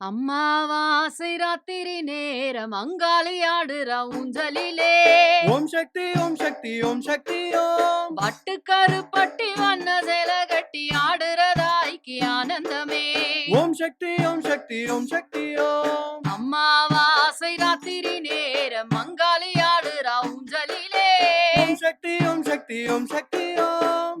அம்மாவாசை ராத்திரி நேரம் அங்காளி ஆடுற ஊஞ்சலிலே. ஓம் சக்தி ஓம் சக்தி ஓம் சக்தி ஓம். பட்டுக்கரு பட்டி வண்ண சேல கட்டி ஆடுறதாய்க்கு ஆனந்தமே. ஓம் சக்தி ஓம் சக்தி ஓம் சக்தி ஓம். அம்மாவாசை ராத்திரி நேரம் அங்காளி ஆடுற ஊஞ்சலிலே. ஓம் சக்தி ஓம் சக்தி ஓம் சக்தி ஓம்.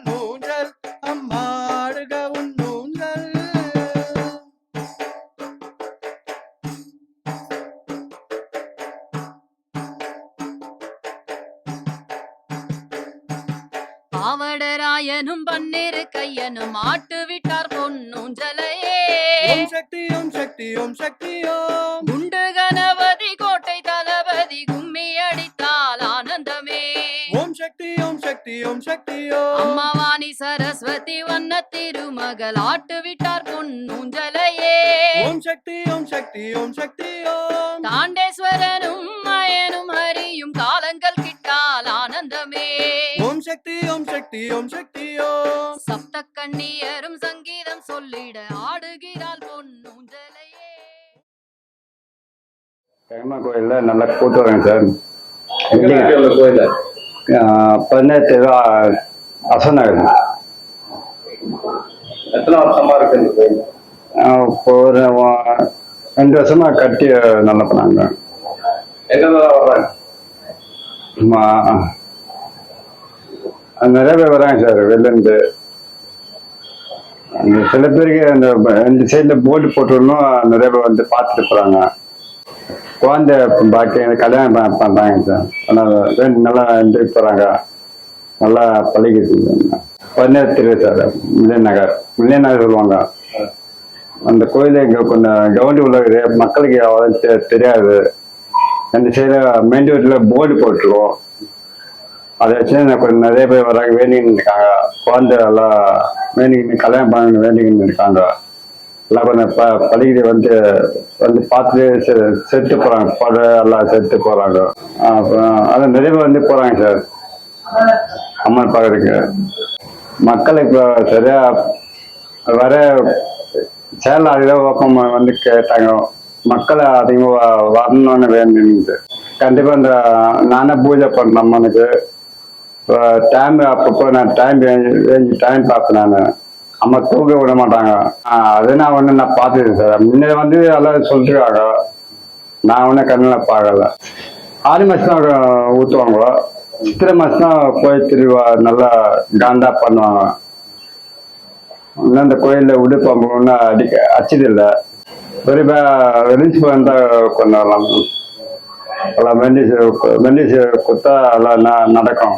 பாவடராயனும் பன்னீரு கையனும் ஆட்டு விட்டார் பொன்னூஞ்சலையே. ஓம் சக்தி ஓம் சக்தி ஓம் சக்தி ஓம். குண்டு கணபதி கோட்டை தளபதி கும்மி அடித்தால் ஆனந்தமே. ஓம் சக்தி ஓம் சக்தி ஓம் சக்தி ஓம். அம்மாவாணி சரஸ்வதி வண்ண திருமகள் ஆட்டு விட்டார் பொன்னூஞ்சலையே. ஓம் சக்தி ஓம் சக்தி ஓம் சக்தி ஓம். தாண்டேஸ்வரனும் மயனும் ஹரியும் காலங்கள் சக்தி ஓம் சக்தி ஓம் சப்த கண்ணியரும் சங்கீதம் சொல்லிட ஆடுகிறாள் பொன்னூஞ்சலையே. கங்கம்மா கோயிலில் நல்லா கூட்டு வரேங்க சார். கோயில பதினெட்டு அசநகர் எத்தனை வருஷமா இருக்கு இந்த கோயில்? இப்போ ஒரு ரெண்டு வருஷமா கட்டி நல்லா பண்ணாங்க. எங்க வர்றாங்க? மா- நிறைய பேர் வராங்க சார் வெளிலேருந்து அந்த சில பேருக்கு அந்த ரெண்டு சைடில் போர்டு போட்டுடணும் நிறைய பேர் வந்து பார்த்துட்டு போகிறாங்க குழந்தை பாக்கி கல்யாணம் பண்ணுறாங்க சார். ஆனால் நல்லா என்ஜாய் போகிறாங்க நல்லா பழகிடுது பதினேழு தெரு sir million Nagar million Nagar சொல்லுவாங்க. அந்த கோயில் இங்கே கொஞ்சம் கவர்மெண்ட் உள்ள மக்களுக்கு அவ்வளோ தெரியாது. ரெண்டு சைடில் மெயின் ரோட்டில் போர்டு போட்டுருவோம். அதை வச்சு எனக்கு கொஞ்சம் நிறைய பேர் வராங்க வேண்டிக்கின்னு இருக்காங்க. குழந்தை எல்லாம் வேண்டிக்கின்னு கல்யாணம் பண்ண வேண்டிக்கின்னு இருக்காங்க. எல்லாம் கொஞ்சம் ப படிக்கிற வந்து வந்து பார்த்துட்டு செ- செத்து போகிறாங்க பட எல்லாம் செத்து போகிறாங்க அப்புறம் அது நிறைய பேர் வந்து போகிறாங்க சார். அம்மன் பார்க்கறதுக்கு மக்கள் இப்போ சரியா வர சேலம் அதிகம் வந்து கேட்டாங்க. மக்களை அதிகமாக வரணும்னு வேண்டியது கண்டிப்பாக இந்த நானே பூஜை பண்ணுறேன் அம்மனுக்கு டைம் அப்பப்போ நான் டைம் ரேஞ்சு டைம் பார்ப்பேன் நான். அம்மா தூக்க விட மாட்டாங்க. ஆஹ் அது நான் ஒன்று நான் பார்த்துருக்கேன் சார். முன்னே வந்து எல்லாம் சொல்லிருக்காங்க நான் ஒன்றும் கண்ணில் பார்க்கல. ஆறு மாதம் தான் ஊற்றுவாங்க சித்திரை மாதம் தான் கோயில் திருவிழா நல்லா காண்டா பண்ணுவாங்க. இன்னும் இந்த கோயிலில் உடுப்பாம்பு ஒன்றும் அடிக்க அச்சதில்லை பெரிய வெளிச்சு வந்தால் வரலாம் எல்லாம் வெண்டிஸ் வெண்டிஸ் கொடுத்தா எல்லாம் ந- நடக்கும்.